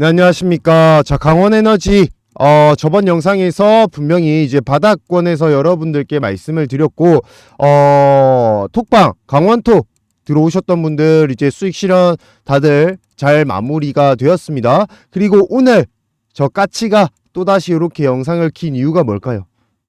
네, 안녕하십니까. 자, 강원 에너지. 어, 저번 영상에서 분명히 이제 바닥권에서 여러분들께 말씀을 드렸고, 어, 톡방, 강원톡 들어오셨던 분들 이제 수익 실현 다들 잘 마무리가 되었습니다. 그리고 오늘 저 까치가 또다시 이렇게 영상을 킨 이유가 뭘까요?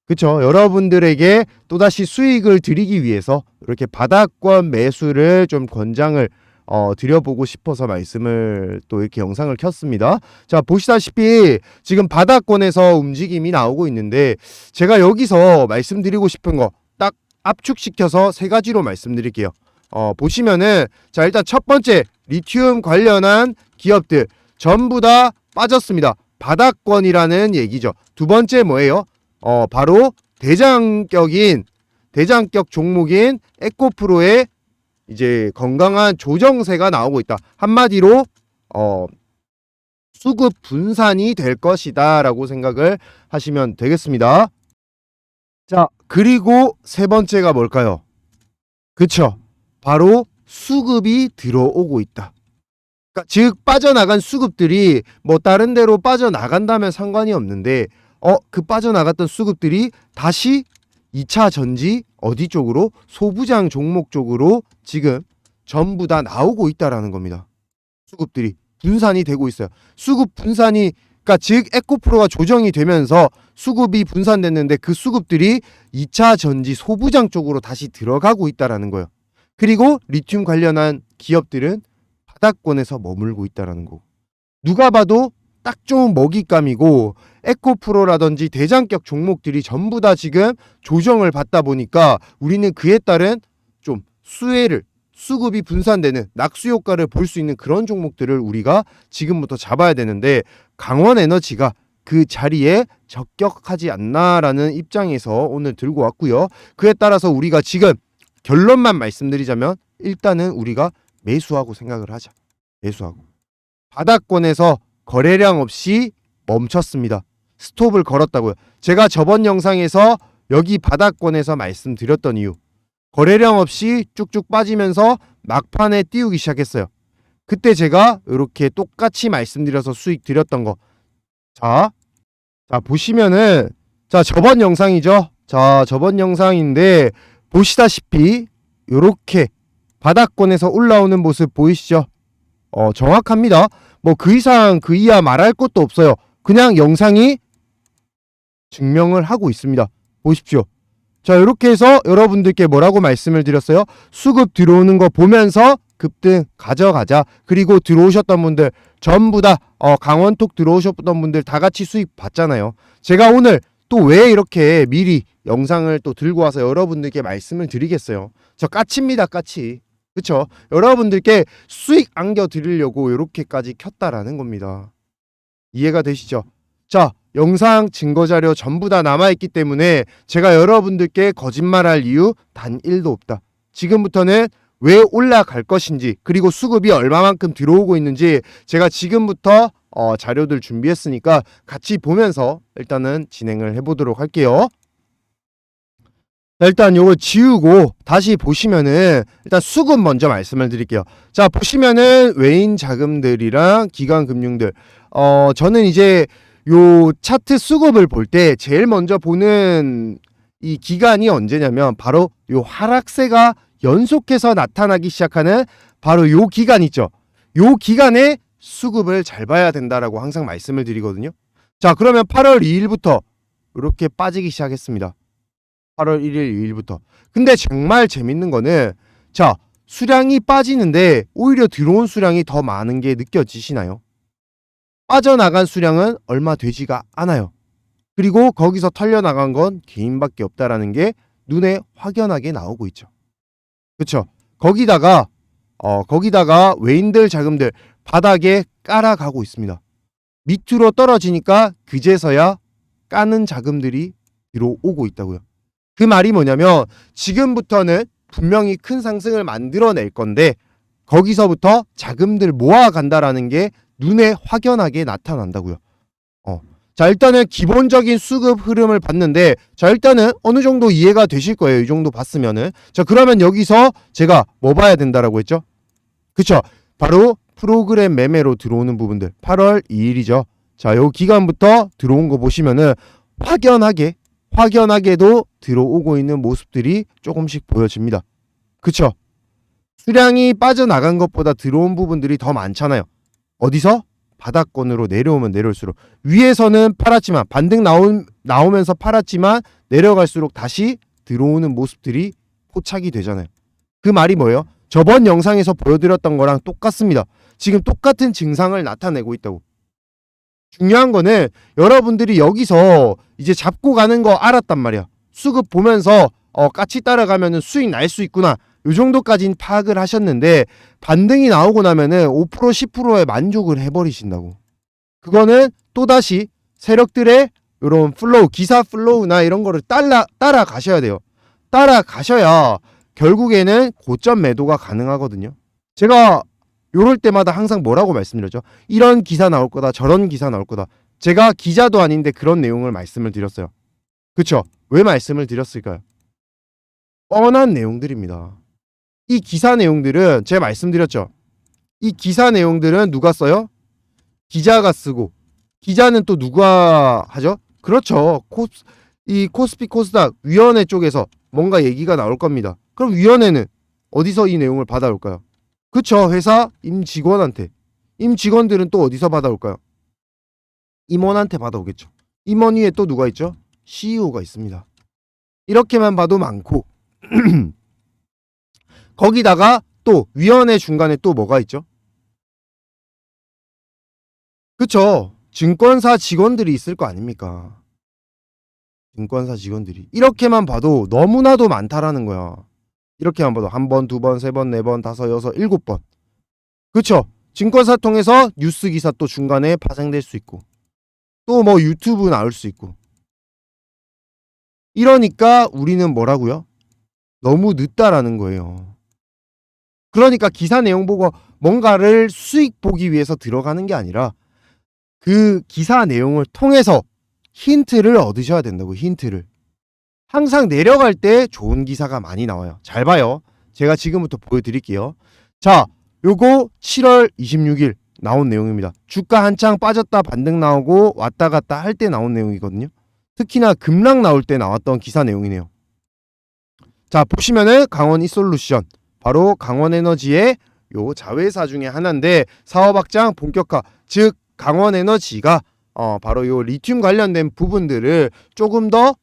그쵸. 여러분들에게 또다시 수익을 드리기 위해서 이렇게 바닥권 매수를 좀 권장을 어, 드려보고 싶어서 말씀을 또 이렇게 영상을 켰습니다. 자, 보시다시피 지금 바닥권에서 움직임이 나오고 있는데 제가 여기서 말씀드리고 싶은 거 딱 압축시켜서 세 가지로 말씀드릴게요. 어, 보시면은 자, 일단 첫 번째 리튬 관련한 기업들 전부 다 빠졌습니다. 바닥권이라는 얘기죠. 두 번째 뭐예요? 어, 바로 대장격인 대장격 종목인 에코프로의 이제 건강한 조정세가 나오고 있다. 한마디로 어 수급 분산이 될 것이다 라고 생각을 하시면 되겠습니다. 자, 그리고 세 번째가 뭘까요? 그쵸. 바로 수급이 들어오고 있다. 그러니까 즉 빠져나간 수급들이 뭐 다른 데로 빠져나간다면 상관이 없는데 어 그 빠져나갔던 수급들이 다시 2차 전지 어디 쪽으로 소부장 종목 쪽으로 지금 전부 다 나오고 있다라는 겁니다. 수급들이 분산이 되고 있어요. 수급 분산이 그러니까 즉 에코프로가 조정이 되면서 수급이 분산됐는데 그 수급들이 2차 전지 소부장 쪽으로 다시 들어가고 있다라는 거예요. 그리고 리튬 관련한 기업들은 바닥권에서 머물고 있다라는 거고. 누가 봐도 딱 좋은 먹잇감이고 에코프로라든지 대장격 종목들이 전부 다 지금 조정을 받다 보니까 우리는 그에 따른 좀 수혜를 수급이 분산되는 낙수 효과를 볼 수 있는 그런 종목들을 우리가 지금부터 잡아야 되는데 강원 에너지가 그 자리에 적격하지 않나라는 입장에서 오늘 들고 왔고요. 그에 따라서 우리가 지금 결론만 말씀드리자면 일단은 우리가 매수하고 생각을 하자. 매수하고. 바닥권에서 거래량 없이 멈췄습니다. 스톱을 걸었다고요. 제가 저번 영상에서 여기 바닥권에서 말씀드렸던 이유. 거래량 없이 쭉쭉 빠지면서 막판에 띄우기 시작했어요. 그때 제가 이렇게 똑같이 말씀드려서 수익 드렸던 거. 자, 자 보시면은 자 저번 영상이죠. 자 저번 영상인데 보시다시피 이렇게 바닥권에서 올라오는 모습 보이시죠? 어 정확합니다. 뭐 그 이상 그 이하 말할 것도 없어요. 그냥 영상이 증명을 하고 있습니다. 보십시오. 자, 이렇게 해서 여러분들께 뭐라고 말씀을 드렸어요? 수급 들어오는 거 보면서 급등 가져가자. 그리고 들어오셨던 분들 전부 다 어, 강원톡 들어오셨던 분들 다 같이 수익 봤잖아요. 제가 오늘 또 왜 이렇게 미리 영상을 또 들고 와서 여러분들께 말씀을 드리겠어요. 저 까치입니다, 까치. 그쵸? 여러분들께 수익 안겨 드리려고 이렇게까지 켰다라는 겁니다. 이해가 되시죠? 자, 영상 증거 자료 전부 다 남아있기 때문에 제가 여러분들께 거짓말할 이유 단 1도 없다. 지금부터는 왜 올라갈 것인지 그리고 수급이 얼마만큼 들어오고 있는지 제가 지금부터 어, 자료들 준비했으니까 같이 보면서 일단은 진행을 해보도록 할게요. 자, 일단 요거 지우고 다시 보시면은 일단 수급 먼저 말씀을 드릴게요. 자 보시면은 외인 자금들이랑 기관 금융들 어 저는 이제 요 차트 수급을 볼 때 제일 먼저 보는 이 기간이 언제냐면 바로 요 하락세가 연속해서 나타나기 시작하는 바로 요 기간 있죠. 요 기간에 수급을 잘 봐야 된다라고 항상 말씀을 드리거든요. 자, 그러면 8월 2일부터 이렇게 빠지기 시작했습니다. 8월 1일 2일부터. 근데 정말 재밌는 거는 자, 수량이 빠지는데 오히려 들어온 수량이 더 많은 게 느껴지시나요? 빠져나간 수량은 얼마 되지가 않아요. 그리고 거기서 털려나간 건 개인밖에 없다라는 게 눈에 확연하게 나오고 있죠. 그쵸? 거기다가 어 거기다가 외인들 자금들 바닥에 깔아가고 있습니다. 밑으로 떨어지니까 그제서야 까는 자금들이 들어오고 있다고요. 그 말이 뭐냐면 지금부터는 분명히 큰 상승을 만들어낼 건데 거기서부터 자금들 모아간다라는 게 눈에 확연하게 나타난다고요. 어. 자, 일단은 기본적인 수급 흐름을 봤는데 자, 일단은 어느 정도 이해가 되실 거예요. 이 정도 봤으면은. 자, 그러면 여기서 제가 뭐 봐야 된다라고 했죠? 그쵸? 바로 프로그램 매매로 들어오는 부분들 8월 2일이죠. 자, 요 기간부터 들어온 거 보시면은 확연하게 확연하게도 들어오고 있는 모습들이 조금씩 보여집니다. 그쵸? 수량이 빠져나간 것보다 들어온 부분들이 더 많잖아요. 어디서? 바닥권으로 내려오면 내려올수록 위에서는 팔았지만 반등 나오, 나오면서 팔았지만 내려갈수록 다시 들어오는 모습들이 포착이 되잖아요. 그 말이 뭐예요? 저번 영상에서 보여드렸던 거랑 똑같습니다. 지금 똑같은 증상을 나타내고 있다고. 중요한 거는 여러분들이 여기서 이제 잡고 가는 거 알았단 말이야. 수급 보면서 어 까치 따라가면은 수익 날 수 있구나. 요 정도까지는 파악을 하셨는데 반등이 나오고 나면은 5% 10%에 만족을 해버리신다고. 그거는 또다시 세력들의 이런 플로우, 기사 플로우나 이런 거를 따라 따라 가셔야 돼요. 따라 가셔야 결국에는 고점 매도가 가능하거든요. 제가 요럴 때마다 항상 뭐라고 말씀드렸죠? 이런 기사 나올 거다, 저런 기사 나올 거다. 제가 기자도 아닌데 그런 내용을 말씀을 드렸어요. 그쵸? 왜 말씀을 드렸을까요? 뻔한 내용들입니다. 이 기사 내용들은 제가 말씀드렸죠. 이 기사 내용들은 누가 써요? 기자가 쓰고 기자는 또 누가 하죠? 그렇죠. 코, 이 코스피 코스닥 위원회 쪽에서 뭔가 얘기가 나올 겁니다. 그럼 위원회는 어디서 이 내용을 받아올까요? 그쵸. 회사 임 직원한테. 임 직원들은 또 어디서 받아올까요? 임원한테 받아오겠죠. 임원 위에 또 누가 있죠? CEO가 있습니다. 이렇게만 봐도 많고 거기다가 또 위원회 중간에 또 뭐가 있죠? 그쵸. 증권사 직원들이 있을 거 아닙니까? 증권사 직원들이. 이렇게만 봐도 너무나도 많다라는 거야. 이렇게만 봐도 한 번, 두 번, 세 번, 네 번, 다섯, 여섯, 일곱 번. 그쵸? 증권사 통해서 뉴스 기사 또 중간에 파생될 수 있고. 또 뭐 유튜브 나올 수 있고. 이러니까 우리는 뭐라고요? 너무 늦다라는 거예요. 그러니까 기사 내용 보고 뭔가를 수익 보기 위해서 들어가는 게 아니라 그 기사 내용을 통해서 힌트를 얻으셔야 된다고 힌트를. 항상 내려갈 때 좋은 기사가 많이 나와요. 잘 봐요. 제가 지금부터 보여드릴게요. 자, 요거 7월 26일 나온 내용입니다. 주가 한창 빠졌다 반등 나오고 왔다 갔다 할 때 나온 내용이거든요. 특히나 급락 나올 때 나왔던 기사 내용이네요. 자, 보시면은 강원 이솔루션 바로 강원에너지의 요 자회사 중에 하나인데 사업 확장 본격화 즉 강원에너지가 어 바로 요 리튬 관련된 부분들을 조금 더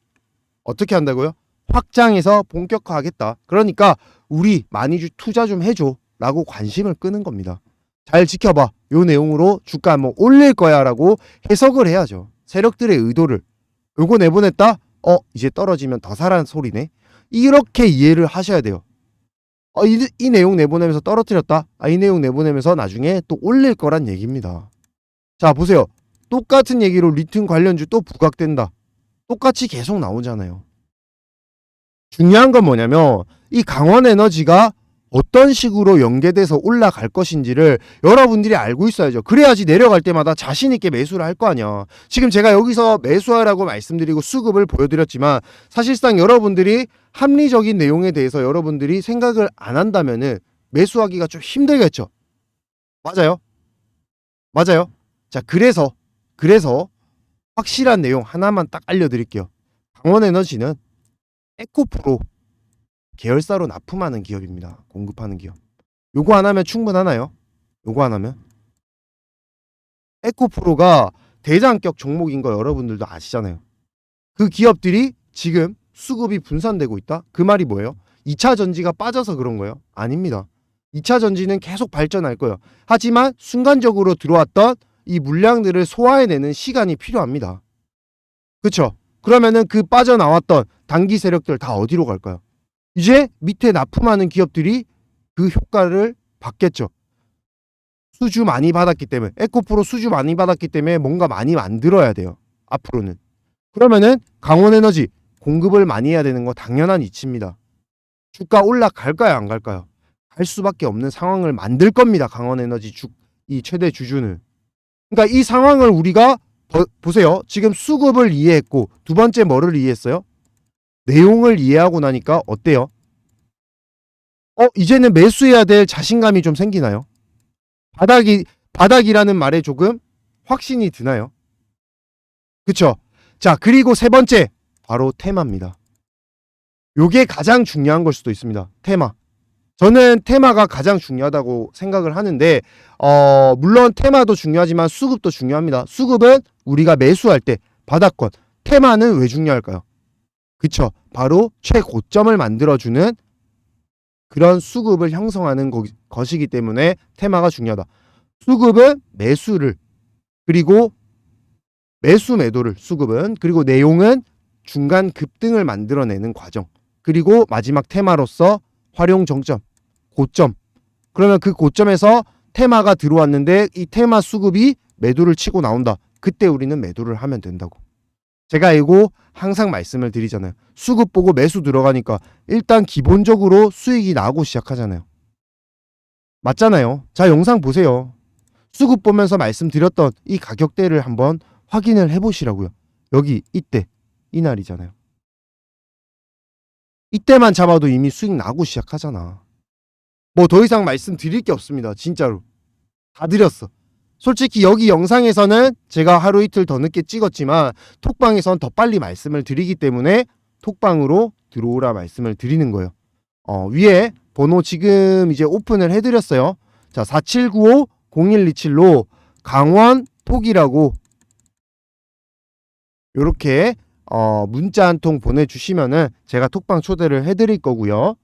어떻게 한다고요? 확장해서 본격화하겠다. 그러니까 우리 많이 주- 투자 좀 해줘 라고 관심을 끄는 겁니다. 잘 지켜봐. 요 내용으로 주가 뭐 올릴 거야 라고 해석을 해야죠. 세력들의 의도를 요거 내보냈다. 어 이제 떨어지면 더 사라는 소리네. 이렇게 이해를 하셔야 돼요. 어, 이, 이 내용 내보내면서 떨어뜨렸다. 아, 이 내용 내보내면서 나중에 또 올릴 거란 얘기입니다. 자, 보세요. 똑같은 얘기로 리튬 관련주 또 부각된다. 똑같이 계속 나오잖아요. 중요한 건 뭐냐면 이 강원 에너지가 어떤 식으로 연계돼서 올라갈 것인지를 여러분들이 알고 있어야죠. 그래야지 내려갈 때마다 자신 있게 매수를 할 거 아니야. 지금 제가 여기서 매수하라고 말씀드리고 수급을 보여드렸지만 사실상 여러분들이 합리적인 내용에 대해서 여러분들이 생각을 안 한다면은 매수하기가 좀 힘들겠죠. 맞아요. 맞아요. 자, 그래서 그래서 확실한 내용 하나만 딱 알려드릴게요. 강원에너지는 에코프로 계열사로 납품하는 기업입니다. 공급하는 기업. 요거 안 하면 충분하나요? 요거 안 하면? 에코프로가 대장격 종목인 거 여러분들도 아시잖아요. 그 기업들이 지금 수급이 분산되고 있다? 그 말이 뭐예요? 2차 전지가 빠져서 그런 거예요? 아닙니다. 2차 전지는 계속 발전할 거예요. 하지만 순간적으로 들어왔던 이 물량들을 소화해내는 시간이 필요합니다. 그쵸? 그러면은 그 빠져나왔던 단기 세력들 다 어디로 갈까요? 이제 밑에 납품하는 기업들이 그 효과를 받겠죠. 수주 많이 받았기 때문에 에코프로 수주 많이 받았기 때문에 뭔가 많이 만들어야 돼요. 앞으로는. 그러면은 강원에너지 공급을 많이 해야 되는 거 당연한 이치입니다. 주가 올라갈까요, 안 갈까요? 갈 수밖에 없는 상황을 만들 겁니다. 강원에너지 주, 이 최대 주주는. 그러니까 이 상황을 우리가 버- 보세요. 지금 수급을 이해했고 두 번째 뭐를 이해했어요? 내용을 이해하고 나니까 어때요? 어, 이제는 매수해야 될 자신감이 좀 생기나요? 바닥이 바닥이라는 말에 조금 확신이 드나요? 그쵸? 자, 그리고 세 번째 바로 테마입니다. 요게 가장 중요한 걸 수도 있습니다. 테마. 저는 테마가 가장 중요하다고 생각을 하는데 어, 물론 테마도 중요하지만 수급도 중요합니다. 수급은 우리가 매수할 때 바닥권, 테마는 왜 중요할까요? 그쵸? 바로 최고점을 만들어주는 그런 수급을 형성하는 거, 것이기 때문에 테마가 중요하다. 수급은 매수를 그리고 매수 매도를 수급은 그리고 내용은 중간 급등을 만들어내는 과정 그리고 마지막 테마로서 활용 정점 고점 그러면 그 고점에서 테마가 들어왔는데 이 테마 수급이 매도를 치고 나온다 그때 우리는 매도를 하면 된다고 제가 이거 항상 말씀을 드리잖아요 수급 보고 매수 들어가니까 일단 기본적으로 수익이 나고 시작하잖아요 맞잖아요 자 영상 보세요 수급 보면서 말씀드렸던 이 가격대를 한번 확인을 해보시라고요. 여기 이때 이 날이잖아요. 이때만 잡아도 이미 수익 나고 시작하잖아. 뭐 더 이상 말씀드릴 게 없습니다. 진짜로 다 드렸어. 솔직히 여기 영상에서는 제가 하루 이틀 더 늦게 찍었지만 톡방에선 더 빨리 말씀을 드리기 때문에 톡방으로 들어오라 말씀을 드리는 거예요. 어, 위에 번호 지금 이제 오픈을 해드렸어요. 자, 4795 0127로 강원 톡이라고 요렇게 어, 문자 한 통 보내주시면은 제가 톡방 초대를 해드릴 거고요.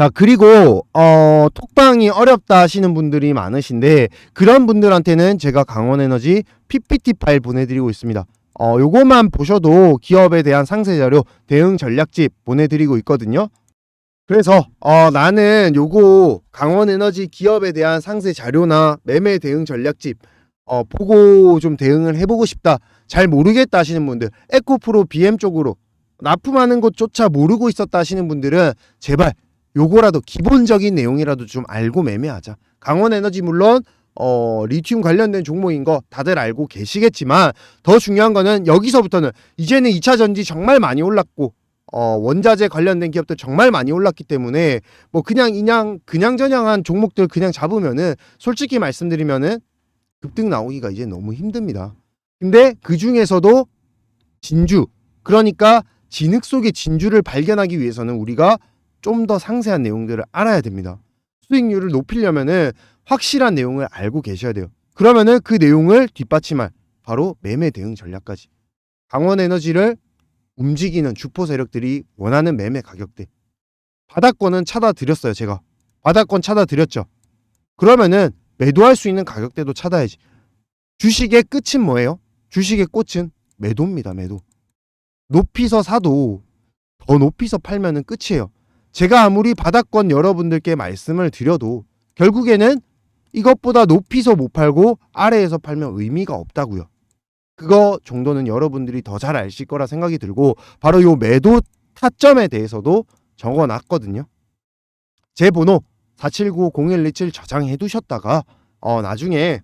자 그리고 어, 톡방이 어렵다 하시는 분들이 많으신데 그런 분들한테는 제가 강원 에너지 PPT 파일 보내드리고 있습니다. 어, 요것만 보셔도 기업에 대한 상세 자료 대응 전략집 보내드리고 있거든요. 그래서 어, 나는 요거 강원에너지 기업에 대한 상세 자료나 매매 대응 전략집 어, 보고 좀 대응을 해보고 싶다. 잘 모르겠다 하시는 분들, 에코프로 BM 쪽으로 납품하는 것조차 모르고 있었다 하시는 분들은 제발 요거라도 기본적인 내용이라도 좀 알고 매매하자. 강원에너지 물론 어, 리튬 관련된 종목인 거 다들 알고 계시겠지만 더 중요한 거는 여기서부터는 이제는 2차 전지 정말 많이 올랐고 어, 원자재 관련된 기업들 정말 많이 올랐기 때문에 뭐 그냥 그냥 그냥 저냥한 종목들 그냥 잡으면은 솔직히 말씀드리면은 급등 나오기가 이제 너무 힘듭니다. 근데 그 중에서도 진주 그러니까 진흙 속의 진주를 발견하기 위해서는 우리가 좀 더 상세한 내용들을 알아야 됩니다. 수익률을 높이려면은 확실한 내용을 알고 계셔야 돼요. 그러면은 그 내용을 뒷받침할 바로 매매 대응 전략까지. 강원 에너지를 움직이는 주포 세력들이 원하는 매매 가격대. 바닥권은 찾아 드렸어요 제가. 바닥권 찾아 드렸죠. 그러면은 매도할 수 있는 가격대도 찾아야지. 주식의 끝은 뭐예요? 주식의 꽃은 매도입니다 매도. 높이서 사도 더 높이서 팔면은 끝이에요 제가 아무리 바닥권 여러분들께 말씀을 드려도 결국에는 이것보다 높이서 못 팔고 아래에서 팔면 의미가 없다고요 그거 정도는 여러분들이 더 잘 아실 거라 생각이 들고 바로 요 매도 타점에 대해서도 적어 놨거든요. 제 번호 4790127 저장해 두셨다가 어 나중에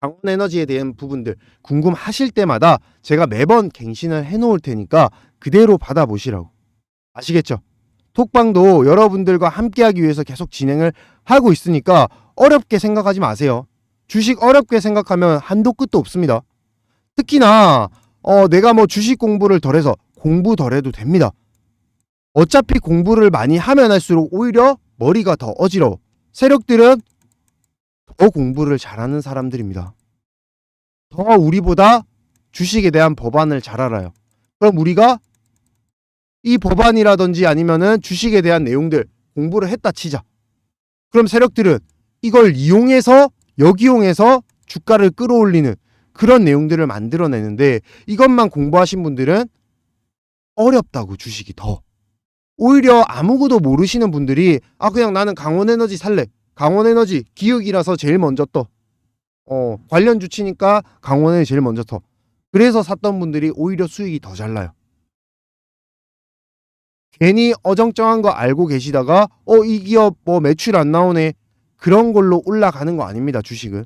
강원 에너지에 대한 부분들 궁금하실 때마다 제가 매번 갱신을 해 놓을 테니까 그대로 받아 보시라고. 아시겠죠? 톡방도 여러분들과 함께 하기 위해서 계속 진행을 하고 있으니까 어렵게 생각하지 마세요. 주식 어렵게 생각하면 한도 끝도 없습니다. 특히나 어, 내가 뭐 주식 공부를 덜해서 공부 덜해도 됩니다. 어차피 공부를 많이 하면 할수록 오히려 머리가 더 어지러워. 세력들은 더 공부를 잘하는 사람들입니다. 더 우리보다 주식에 대한 법안을 잘 알아요. 그럼 우리가 이 법안이라든지 아니면은 주식에 대한 내용들 공부를 했다 치자. 그럼 세력들은 이걸 이용해서 역이용해서 주가를 끌어올리는 그런 내용들을 만들어내는데 이것만 공부하신 분들은 어렵다고 주식이 더. 오히려 아무것도 모르시는 분들이 아 그냥 나는 강원에너지 살래. 강원에너지 기억이라서 제일 먼저 떠. 어 관련 주치니까 강원에 제일 먼저 떠. 그래서 샀던 분들이 오히려 수익이 더 잘 나요. 괜히 어정쩡한 거 알고 계시다가 어 이 기업 뭐 매출 안 나오네 그런 걸로 올라가는 거 아닙니다 주식은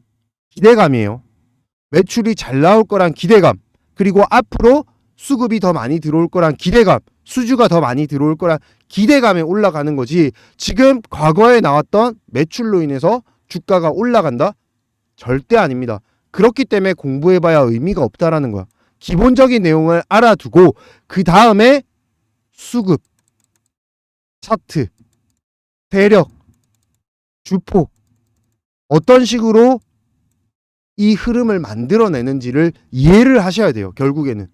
기대감이에요. 매출이 잘 나올 거란 기대감, 그리고 앞으로 수급이 더 많이 들어올 거란 기대감, 수주가 더 많이 들어올 거란 기대감에 올라가는 거지. 지금 과거에 나왔던 매출로 인해서 주가가 올라간다? 절대 아닙니다. 그렇기 때문에 공부해봐야 의미가 없다라는 거야. 기본적인 내용을 알아두고 그 다음에 수급, 차트, 세력, 주포 어떤 식으로 이 흐름을 만들어내는지를 이해를 하셔야 돼요. 결국에는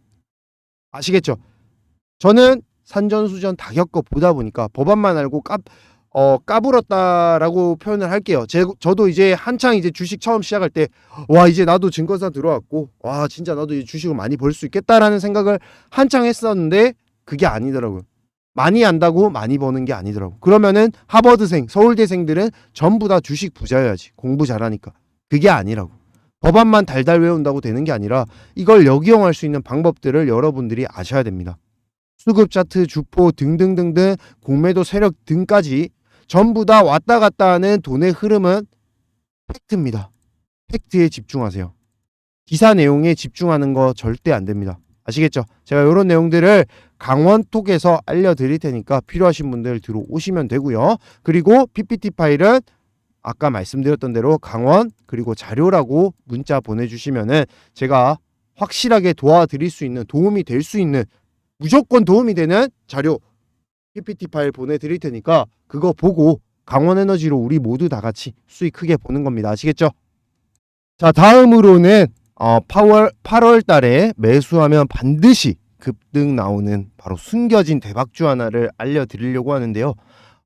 아시겠죠? 저는 산전수전 다 겪어 보다 보니까 법안만 알고 까, 어, 까불었다라고 표현을 할게요. 제, 저도 이제 한창 이제 주식 처음 시작할 때, 와, 이제 나도 증권사 들어왔고, 와, 진짜 나도 이제 주식을 많이 벌 수 있겠다라는 생각을 한창 했었는데, 그게 아니더라고요. 많이 안다고 많이 버는 게 아니더라고. 그러면은 하버드생, 서울대생들은 전부 다 주식 부자여야지. 공부 잘하니까. 그게 아니라고. 법안만 달달 외운다고 되는 게 아니라 이걸 역이용할 수 있는 방법들을 여러분들이 아셔야 됩니다. 수급 차트, 주포 등등등등 공매도 세력 등까지 전부 다 왔다 갔다 하는 돈의 흐름은 팩트입니다. 팩트에 집중하세요. 기사 내용에 집중하는 거 절대 안 됩니다. 아시겠죠? 제가 이런 내용들을 강원톡에서 알려드릴 테니까 필요하신 분들 들어오시면 되고요. 그리고 PPT 파일은 아까 말씀드렸던 대로 강원 그리고 자료라고 문자 보내주시면은 제가 확실하게 도와드릴 수 있는 도움이 될 수 있는 무조건 도움이 되는 자료 PPT 파일 보내드릴 테니까 그거 보고 강원 에너지로 우리 모두 다 같이 수익 크게 보는 겁니다. 아시겠죠? 자 다음으로는 어, 8월 8월 달에 매수하면 반드시 급등 나오는 바로 숨겨진 대박주 하나를 알려드리려고 하는데요.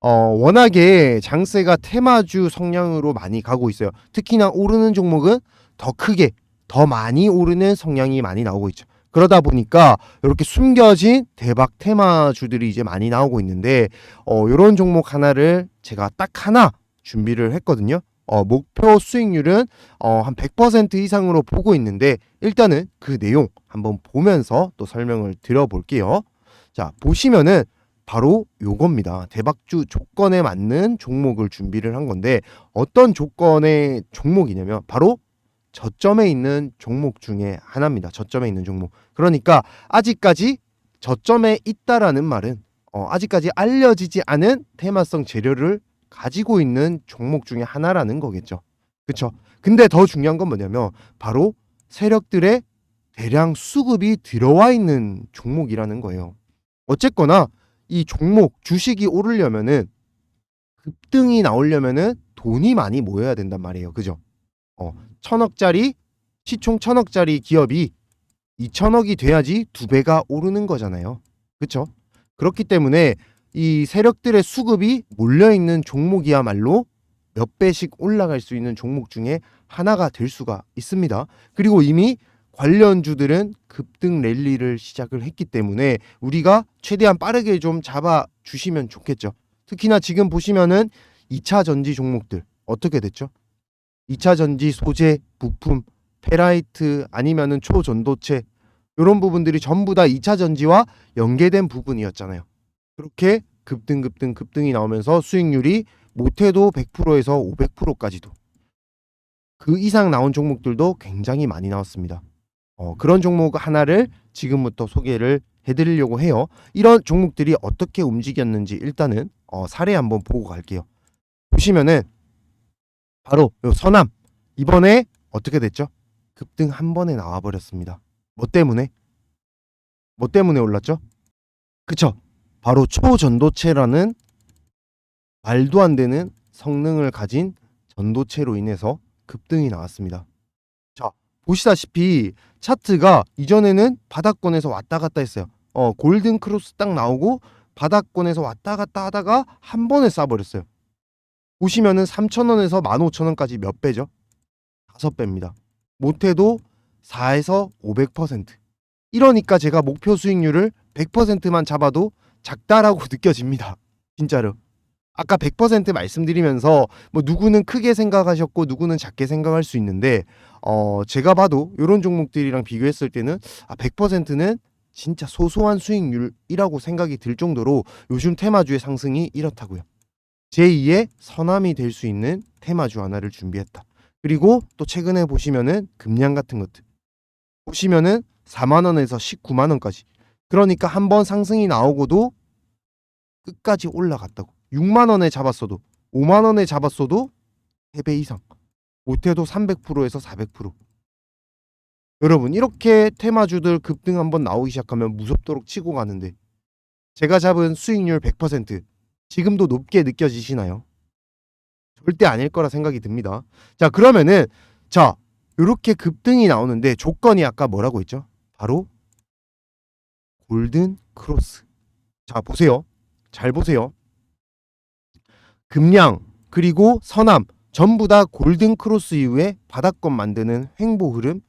어, 워낙에 장세가 테마주 성향으로 많이 가고 있어요. 특히나 오르는 종목은 더 크게, 더 많이 오르는 성향이 많이 나오고 있죠. 그러다 보니까 이렇게 숨겨진 대박 테마주들이 이제 많이 나오고 있는데, 어, 이런 종목 하나를 제가 딱 하나 준비를 했거든요. 어, 목표 수익률은 어, 한 100% 이상으로 보고 있는데, 일단은 그 내용 한번 보면서 또 설명을 드려볼게요. 자, 보시면은 바로 요겁니다. 대박주 조건에 맞는 종목을 준비를 한 건데 어떤 조건의 종목이냐면 바로 저점에 있는 종목 중에 하나입니다. 저점에 있는 종목. 그러니까 아직까지 저점에 있다라는 말은 어, 아직까지 알려지지 않은 테마성 재료를 가지고 있는 종목 중에 하나라는 거겠죠. 그렇죠? 근데 더 중요한 건 뭐냐면 바로 세력들의 대량 수급이 들어와 있는 종목이라는 거예요. 어쨌거나 이 종목 주식이 오르려면은 급등이 나오려면은 돈이 많이 모여야 된단 말이에요. 그죠? 어, 천억짜리 시총 천억짜리 기업이 2천억이 돼야지 두 배가 오르는 거잖아요. 그렇죠? 그렇기 때문에 이 세력들의 수급이 몰려 있는 종목이야말로 몇 배씩 올라갈 수 있는 종목 중에 하나가 될 수가 있습니다. 그리고 이미 관련주들은 급등 랠리를 시작을 했기 때문에 우리가 최대한 빠르게 좀 잡아 주시면 좋겠죠. 특히나 지금 보시면은 2차 전지 종목들 어떻게 됐죠? 2차 전지 소재, 부품, 페라이트 아니면은 초전도체 이런 부분들이 전부 다 2차 전지와 연계된 부분이었잖아요. 그렇게 급등 급등 급등이 나오면서 수익률이 못해도 100%에서 500%까지도 그 이상 나온 종목들도 굉장히 많이 나왔습니다. 어, 그런 종목 하나를 지금부터 소개를 해드리려고 해요. 이런 종목들이 어떻게 움직였는지 일단은 어, 사례 한번 보고 갈게요. 보시면은 바로 요 서남 이번에 어떻게 됐죠? 급등 한 번에 나와 버렸습니다. 뭐 때문에? 뭐 때문에 올랐죠? 그쵸? 바로 초전도체라는 말도 안 되는 성능을 가진 전도체로 인해서 급등이 나왔습니다. 자, 보시다시피 차트가 이전에는 바닥권에서 왔다 갔다 했어요. 어, 골든 크로스 딱 나오고 바닥권에서 왔다 갔다 하다가 한 번에 쏴버렸어요. 보시면은 3,000원에서 15,000원까지 몇 배죠? 다섯 배입니다. 못해도 4에서 500%. 이러니까 제가 목표 수익률을 100%만 잡아도 작다라고 느껴집니다. 진짜로. 아까 100% 말씀드리면서 뭐 누구는 크게 생각하셨고 누구는 작게 생각할 수 있는데 어 제가 봐도 이런 종목들이랑 비교했을 때는 아 100%는 진짜 소소한 수익률이라고 생각이 들 정도로 요즘 테마주의 상승이 이렇다고요. 제2의 서남이 될 수 있는 테마주 하나를 준비했다. 그리고 또 최근에 보시면은 금량 같은 것들 보시면은 4만 원에서 19만 원까지 그러니까 한 번 상승이 나오고도 끝까지 올라갔다고 6만 원에 잡았어도 5만 원에 잡았어도 3배 이상. 못해도 300%에서 400%. 여러분 이렇게 테마주들 급등 한번 나오기 시작하면 무섭도록 치고 가는데 제가 잡은 수익률 100% 지금도 높게 느껴지시나요? 절대 아닐 거라 생각이 듭니다. 자 그러면은 자 이렇게 급등이 나오는데 조건이 아까 뭐라고 했죠? 바로 골든 크로스. 자 보세요. 잘 보세요. 금량 그리고 서남 전부 다 골든 크로스 이후에 바닥권 만드는 횡보 흐름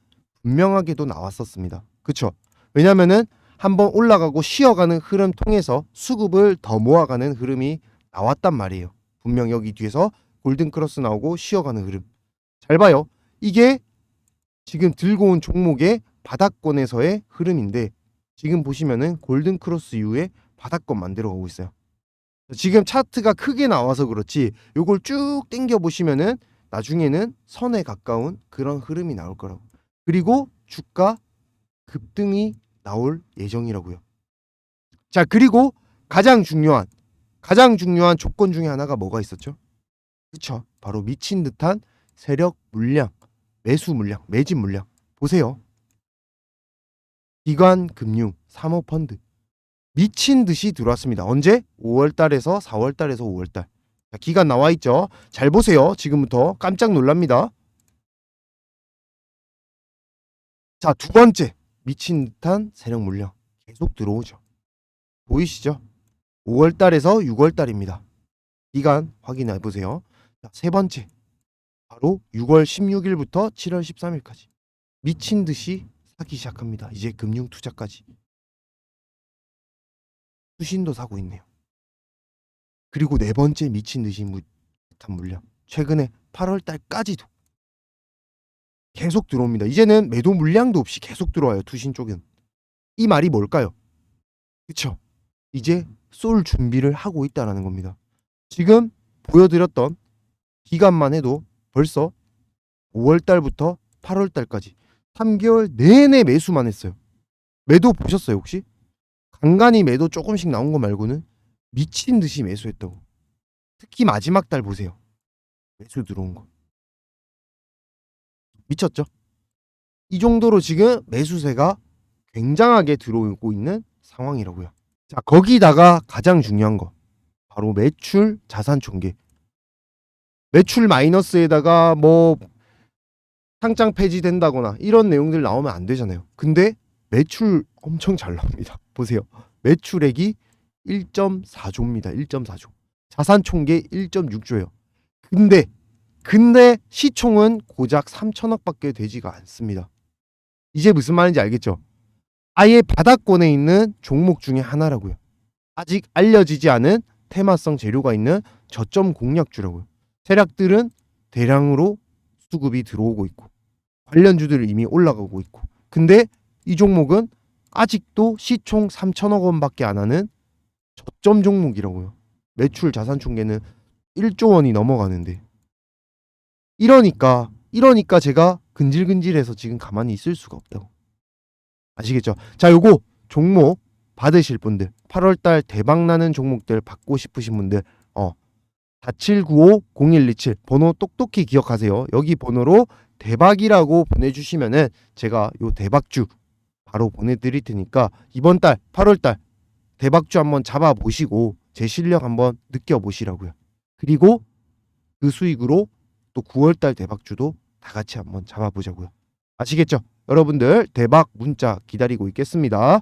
분명하게도 나왔었습니다. 그쵸? 왜냐면은 한번 올라가고 쉬어가는 흐름 통해서 수급을 더 모아가는 흐름이 나왔단 말이에요. 분명 여기 뒤에서 골든 크로스 나오고 쉬어가는 흐름. 잘 봐요. 이게 지금 들고 온 종목의 바닥권에서의 흐름인데 지금 보시면은 골든 크로스 이후에 바닥권 만들어 가고 있어요. 지금 차트가 크게 나와서 그렇지 요걸 쭉 당겨 보시면은 나중에는 선에 가까운 그런 흐름이 나올 거라고. 그리고 주가 급등이 나올 예정이라고요. 자, 그리고 가장 중요한 가장 중요한 조건 중에 하나가 뭐가 있었죠? 그쵸? 바로 미친 듯한 세력 물량, 매수 물량, 매집 물량. 보세요. 기관 금융, 사모펀드 미친 듯이 들어왔습니다. 언제? 5월 달에서 4월 달에서 5월 달. 자, 기간 나와 있죠. 잘 보세요. 지금부터 깜짝 놀랍니다. 자, 두 번째. 미친 듯한 세력 물량 계속 들어오죠. 보이시죠? 5월 달에서 6월 달입니다. 기간 확인해 보세요. 자, 세 번째. 바로 6월 16일부터 7월 13일까지 미친 듯이 사기 시작합니다. 이제 금융 투자까지. 수신도 사고 있네요. 그리고 네 번째 미친 듯이 무- 듯한 물량. 최근에 8월 달까지도 계속 들어옵니다. 이제는 매도 물량도 없이 계속 들어와요. 투신 쪽은. 이 말이 뭘까요? 그쵸? 이제 쏠 준비를 하고 있다라는 겁니다. 지금 보여드렸던 기간만 해도 벌써 5월 달부터 8월 달까지 3개월 내내 매수만 했어요. 매도 보셨어요 혹시? 간간히 매도 조금씩 나온 거 말고는 미친 듯이 매수했다고. 특히 마지막 달 보세요. 매수 들어온 거. 미쳤죠? 이 정도로 지금 매수세가 굉장하게 들어오고 있는 상황이라고요. 자, 거기다가 가장 중요한 거. 바로 매출 자산 총계. 매출 마이너스에다가 뭐 상장 폐지된다거나 이런 내용들 나오면 안 되잖아요. 근데 매출 엄청 잘 나옵니다. 보세요. 매출액이 1.4조입니다. 1.4조. 자산 총계 1.6조예요. 근데 근데 시총은 고작 3천억밖에 되지가 않습니다. 이제 무슨 말인지 알겠죠? 아예 바닥권에 있는 종목 중에 하나라고요. 아직 알려지지 않은 테마성 재료가 있는 저점 공략주라고요. 세력들은 대량으로 수급이 들어오고 있고 관련주들은 이미 올라가고 있고 근데 이 종목은 아직도 시총 3천억 원밖에 안 하는 저점 종목이라고요. 매출 자산 총계는 1조 원이 넘어가는데 이러니까 이러니까 제가 근질근질해서 지금 가만히 있을 수가 없다고. 아시겠죠? 자, 요거 종목 받으실 분들 8월 달 대박 나는 종목들 받고 싶으신 분들 어 4795-0127 번호 똑똑히 기억하세요. 여기 번호로 대박이라고 보내주시면은 제가 요 대박주 바로 보내드릴 테니까 이번 달 8월 달 대박주 한번 잡아보시고 제 실력 한번 느껴보시라고요. 그리고 그 수익으로 또 9월 달 대박주도 다 같이 한번 잡아보자고요. 아시겠죠? 여러분들 대박 문자 기다리고 있겠습니다.